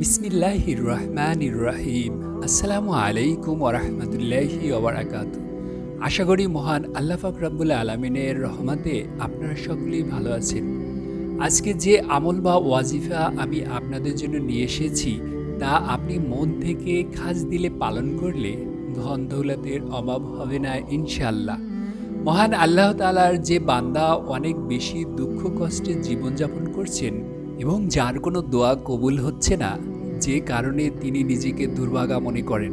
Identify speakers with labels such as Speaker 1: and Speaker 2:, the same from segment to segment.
Speaker 1: বিসমিল্লাহির রহমানির রহিম আসসালামু আলাইকুম ওরহমতুল্লাহি ওবরাকাত আশা করি মহান আল্লাহ পাক রাব্বুল আলমিনের রহমতে আপনারা সকলেই ভালো আছেন। আজকে যে আমল বা ওয়াজিফা আমি আপনাদের জন্য নিয়ে এসেছি, তা আপনি মন থেকে খাস দিলে পালন করলে ধন দৌলতের অভাব হবে না ইনশাল্লাহ মহান আল্লাহ তালার যে বান্দা অনেক বেশি দুঃখ কষ্টে জীবনযাপন করছেন এবং যার কোনো দোয়া কবুল হচ্ছে না, যে কারণে তিনি নিজেকে দুর্ভাগা মনে করেন।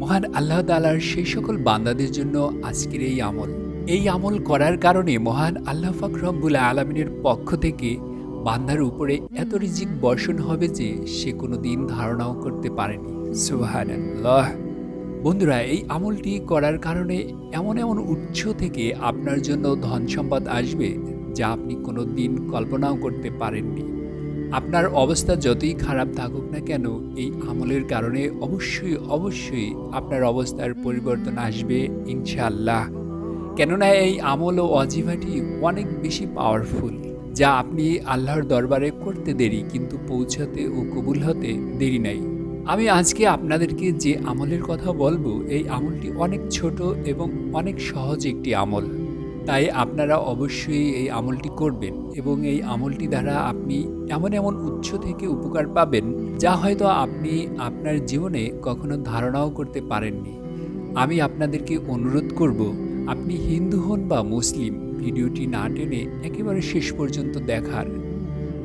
Speaker 1: মহান আল্লাহ তালার সেই সকল বান্দাদের জন্য আজকের এই আমল। এই আমল করার কারণে মহান আল্লাহ ফাক রব্বুল আলমিনের পক্ষ থেকে বান্দার উপরে এত রিজিক বর্ষণ হবে যে সে কোনো দিন ধারণাও করতে পারেনি। সুবাহান বন্ধুরা, এই আমলটি করার কারণে এমন এমন উৎস থেকে আপনার জন্য ধন সম্পদ আসবে যা আপনি কোনো দিন কল্পনাও করতে পারেননি। আপনার অবস্থা যতই খারাপ থাকুক না কেন, এই আমলের কারণে অবশ্যই অবশ্যই আপনার অবস্থার পরিবর্তন আসবে, ইনশাআল্লাহ। কেননা এই আমল ও অজিফাটি অনেক বেশি পাওয়ারফুল যা আপনি আল্লাহর দরবারে করতে দেরি কিন্তু পৌঁছাতে ও কবুল হতে দেরি নাই। আমি আজকে আপনাদেরকে যে আমলের কথা বলব, এই আমলটি অনেক ছোট এবং অনেক সহজ একটি আমল। তাই আপনারা অবশ্যই এই আমলটি করবেন এবং এই আমলটি দ্বারা আপনি এমন এমন উৎস থেকে উপকার পাবেন যা হয়তো আপনি আপনার জীবনে কখনো ধারণাও করতে পারেননি। আমি আপনাদেরকে অনুরোধ করব, আপনি হিন্দু হন বা মুসলিম, ভিডিওটি না টেনে একেবারে শেষ পর্যন্ত দেখার।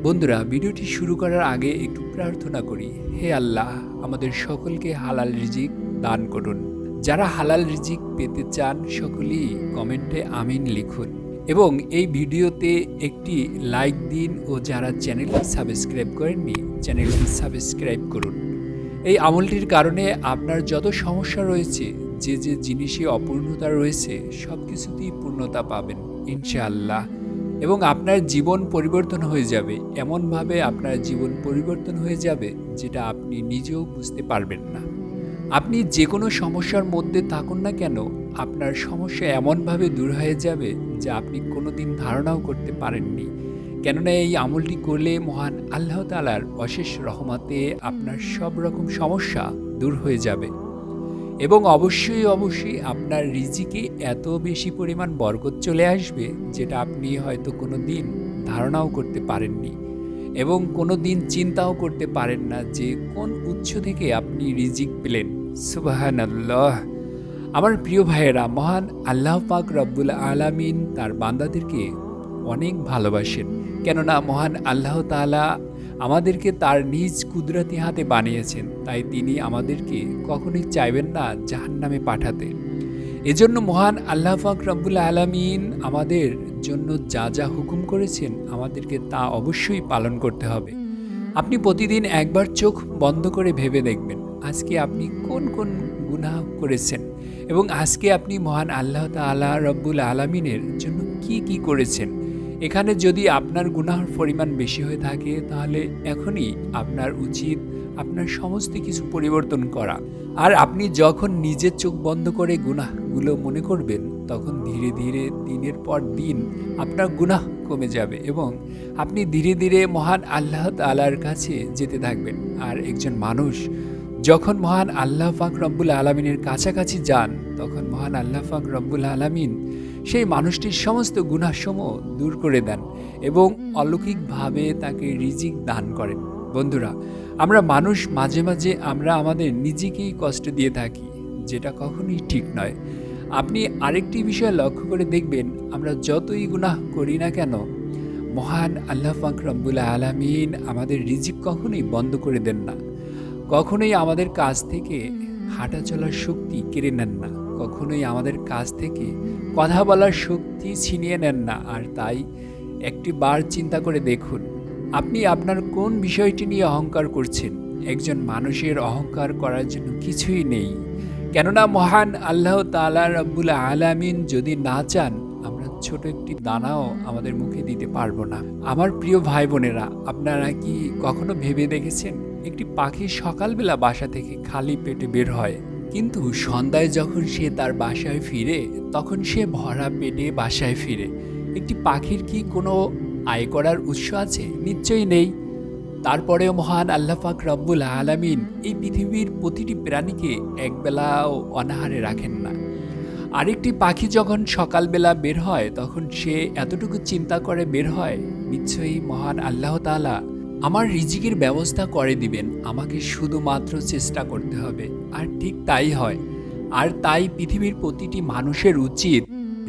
Speaker 1: বন্ধুরা, ভিডিওটি শুরু করার আগে একটু প্রার্থনা করি, হে আল্লাহ, আমাদের সকলকে হালাল রিজিক দান করুন। যারা হালাল রিজিক পেতে চান সকলেই কমেন্টে আমিন লিখুন। এবং এই ভিডিওতে একটি লাইক দিন ও যারা চ্যানেলটি সাবস্ক্রাইব করেননি, চ্যানেলটি সাবস্ক্রাইব করুন। এই আমলটির কারণে আপনার যত সমস্যা রয়েছে, যে যে জিনিসে অপূর্ণতা রয়েছে, সব কিছুতেই পূর্ণতা পাবেন, ইনশাআল্লাহ। এবং আপনার জীবন পরিবর্তন হয়ে যাবে, এমনভাবে আপনার জীবন পরিবর্তন হয়ে যাবে, যেটা আপনি নিজেও বুঝতে পারবেন না। আপনি যে কোনো সমস্যার মধ্যে থাকুন না কেন, আপনার সমস্যা এমনভাবে দূর হয়ে যাবে যা আপনি কোনো দিন ধারণাও করতে পারেননি। কেননা এই আমলটি করলে মহান আল্লাহ তালার অশেষ রহমাতে আপনার সব রকম সমস্যা দূর হয়ে যাবে। এবং অবশ্যই অবশ্যই আপনার রিজিকে এত বেশি পরিমাণ বরকত চলে আসবে যেটা আপনি হয়তো কোনো দিন ধারণাও করতে পারেননি। এবং কোনো দিন চিন্তাও করতে পারেন না যে কোন উৎস থেকে আপনি রিজিক পেলেন। সুবাহান আল্লাহ আমার প্রিয় ভাইয়েরা, মহান আল্লাহ পাক রব্বুল আলামিন তার বান্দাদেরকে অনেক ভালোবাসেন। কেননা মহান আল্লাহ তালা আমাদেরকে তার নিজ কুদরতি হাতে বানিয়েছেন, তাই তিনি আমাদেরকে কখনোই চাইবেন না জাহান নামে পাঠাতে। এজন্য মহান আল্লাহ পাক রব্বুল আলমিন আমাদের জন্য যা যা হুকুম করেছেন, আমাদেরকে তা অবশ্যই পালন করতে হবে। আপনি প্রতিদিন একবার চোখ বন্ধ করে ভেবে দেখবেন আজকে আপনি কোন কোন গুনাহ করেছেন? এবং আজকে আপনি মহান আল্লাহ তালা রব্বুল আলমিনের জন্য কি কি করেছেন? এখানে যদি আপনার গুনাহর পরিমাণ বেশি হয়ে থাকে, তাহলে এখনই আপনার উচিত আপনার সমস্ত কিছু পরিবর্তন করা। আর আপনি যখন নিজের চোখ বন্ধ করে গুনাহগুলো মনে করবেন, তখন ধীরে ধীরে দিনের পর দিন আপনার গুনাহ কমে যাবে এবং আপনি ধীরে ধীরে মহান আল্লাহ তালার কাছে যেতে থাকবেন। আর একজন মানুষ যখন মহান আল্লাহ ফাক রব্বুল আলমিনের কাছাকাছি যান, তখন মহান আল্লাহ ফাক রব্বুল আলমিন সেই মানুষটির সমস্ত গুণাসমূহ দূর করে দেন এবং অলৌকিকভাবে তাকে রিজিক দান করেন। বন্ধুরা, আমরা মানুষ মাঝে মাঝে আমরা আমাদের নিজেকেই কষ্ট দিয়ে থাকি, যেটা কখনোই ঠিক নয়। আপনি আরেকটি বিষয় লক্ষ্য করে দেখবেন, আমরা যতই গুনাহ করি না কেন, মহান আল্লাহ ফাক রব্বুল আলমিন আমাদের রিজিক কখনোই বন্ধ করে দেন না। কখনোই আমাদের কাছ থেকে হাঁটা চলার শক্তি কেড়ে নেন না। কখনোই আমাদের কাছ থেকে কথা বলার শক্তি ছিনিয়ে নেন না। আর তাই একটি বার চিন্তা করে দেখুন আপনি আপনার কোন বিষয়টি নিয়ে অহংকার করছেন? একজন মানুষের অহংকার করার জন্য কিছুই নেই। কেননা মহান আল্লাহ তালা রব্বুল আলামিন যদি না চান আমরা ছোট একটি দানাও আমাদের মুখে দিতে পারব না। আমার প্রিয় ভাই বোনেরা আপনারা কি কখনো ভেবে দেখেছেন একটি পাখি সকালবেলা বাসা থেকে খালি পেটে বের হয়। কিন্তু সন্ধ্যায় যখন সে তার বাসায় ফিরে, তখন সে ভরা পেটে বাসায় ফিরে। একটি পাখির কি কোনো আয় করার উৎস আছে? নিশ্চয়ই নেই। তারপরেও মহান আল্লাহ পাক রব্বুল আলামিন এই পৃথিবীর প্রতিটি প্রাণীকে একবেলাও অনাহারে রাখেন না। আরেকটি পাখি যখন সকালবেলা বের হয়, তখন সে এতটুকু চিন্তা করে বের হয়, নিশ্চয়ই মহান আল্লাহ তাআলা আমার রিজিকের ব্যবস্থা করে দিবেন। আমাকে শুধুমাত্র চেষ্টা করতে হবে। আর ঠিক তাই হয়। আর তাই পৃথিবীর প্রতিটি মানুষের উচিত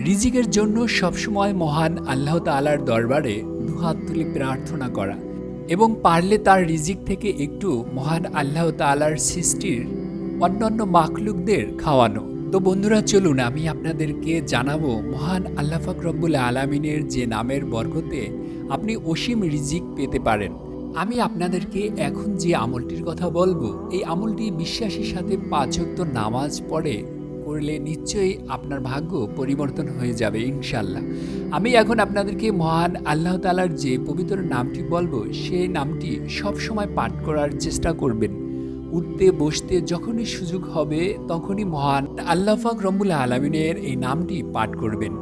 Speaker 1: রিজিকের জন্য সবসময় মহান আল্লাহ তাআলার দরবারে দুহাত তুলে প্রার্থনা করা এবং পারলে তার রিজিক থেকে একটু মহান আল্লাহ তাআলার সৃষ্টির অন্যান্য মাখলুকদের খাওয়ানো। তো বন্ধুরা, চলুন আমি আপনাদেরকে জানাব মহান আল্লাহ ফাক রব্বুল আলমিনের যে নামের বরকতে আপনি অসীম রিজিক পেতে পারেন। আমি আপনাদেরকে এখন যে আমলটির কথা বলব, এই আমলটি বিশ্বাসের সাথে পাঁচক্ত নামাজ পড়ে করলে নিশ্চয়ই আপনার ভাগ্য পরিবর্তন হয়ে যাবে ইনশাল্লাহ আমি এখন আপনাদেরকে মহান আল্লাহ তালার যে পবিত্র নামটি বলব, সেই নামটি সব সময় পাঠ করার চেষ্টা করবেন। উঠতে, বসতে যখনই সুযোগ হবে, তখনই মহান আল্লাহ ফাক রব্বুল আলমিনের এই নামটি পাঠ করবেন।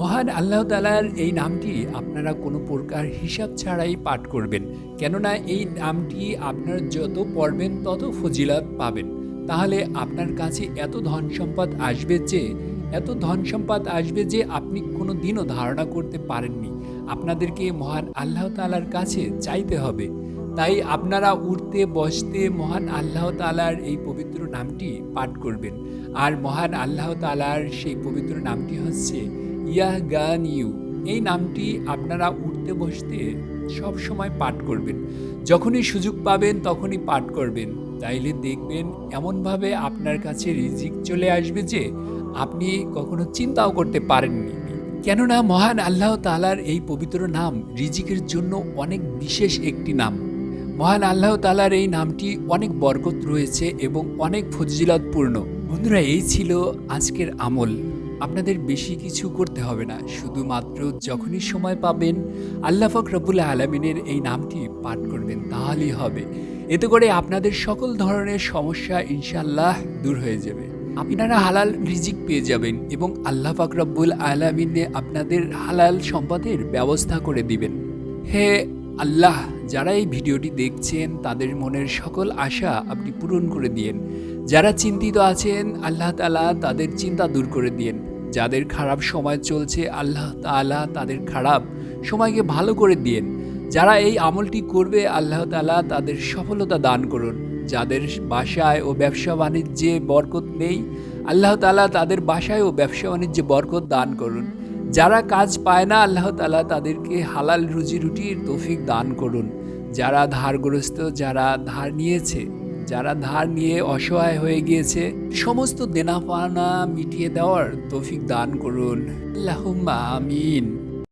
Speaker 1: মহান আল্লাহ তালার এই নামটি আপনারা কোনো প্রকার হিসাব ছাড়াই পাঠ করবেন। কেননা এই নামটি আপনার যত পড়বেন, তত ফজিলাত পাবেন। তাহলে আপনার কাছে এত ধন সম্পদ আসবে যে, এত ধন সম্পদ আসবে যে আপনি কোনো দিনও ধারণা করতে পারেননি। আপনাদেরকে মহান আল্লাহ তালার কাছে চাইতে হবে। তাই আপনারা উঠতে, বসতে মহান আল্লাহ তালার এই পবিত্র নামটি পাঠ করবেন। আর মহান আল্লাহ তালার সেই পবিত্র নামটি হচ্ছে ইয়া গান ইউ। এই নামটি আপনারা উঠতে বসতে সব সময় পাঠ করবেন। যখনই সুযোগ পাবেন তখনই পাঠ করবেন। তাইলে দেখবেন এমনভাবে আপনার কাছে রিজিক চলে আসবে যে আপনি কখনো চিন্তাও করতে পারেননি। কেননা মহান আল্লাহ তালার এই পবিত্র নাম রিজিকের জন্য অনেক বিশেষ একটি নাম। মহান আল্লাহ তালার এই নামটি অনেক বরকত রয়েছে এবং অনেক ফজিলতপূর্ণ। বন্ধুরা, এই ছিল আজকের আমল। আপনাদের বেশি কিছু করতে হবে না, শুধুমাত্র যখনই সময় পাবেন আল্লাহ ফাক রবুল্লা আলমিনের এই নামটি পাঠ করবেন, তাহলেই হবে। এতে করে আপনাদের সকল ধরনের সমস্যা ইনশাল্লাহ দূর হয়ে যাবে। আপনারা হালাল রিজিক পেয়ে যাবেন এবং আল্লাহ পাক রব্বুল আলমিনে আপনাদের হালাল সম্পদের ব্যবস্থা করে দিবেন। হে আল্লাহ, যারা এই ভিডিওটি দেখছেন, তাদের মনের সকল আশা আপনি পূরণ করে দিয়েন। যারা চিন্তিত আছেন, আল্লাহ তালা তাদের চিন্তা দূর করে দিয়েন। যাদের খারাপ সময় চলছে, আল্লাহ তালা তাদের খারাপ সময়কে ভালো করে দিয়েন। যারা এই আমলটি করবে, আল্লাহ তালা তাদের সফলতা দান করুন। যাদের বাসায় ও ব্যবসা বাণিজ্যে বরকত নেই, আল্লাহ তালা তাদের বাসায় ও ব্যবসা বাণিজ্যে বরকত দান করুন। যারা কাজ পায় না, আল্লাহ তালা তাদেরকে হালাল রুজি রুটির তৌফিক দান করুন। যারা ধারগ্রস্ত, যারা ধার নিয়েছে যারা ধার নিয়ে অসহায় হয়ে গিয়েছে, সমস্ত দেনা পাওনা মিটিয়ে দেওয়ার তৌফিক দান করুন। আল্লাহুম্মা আমিন।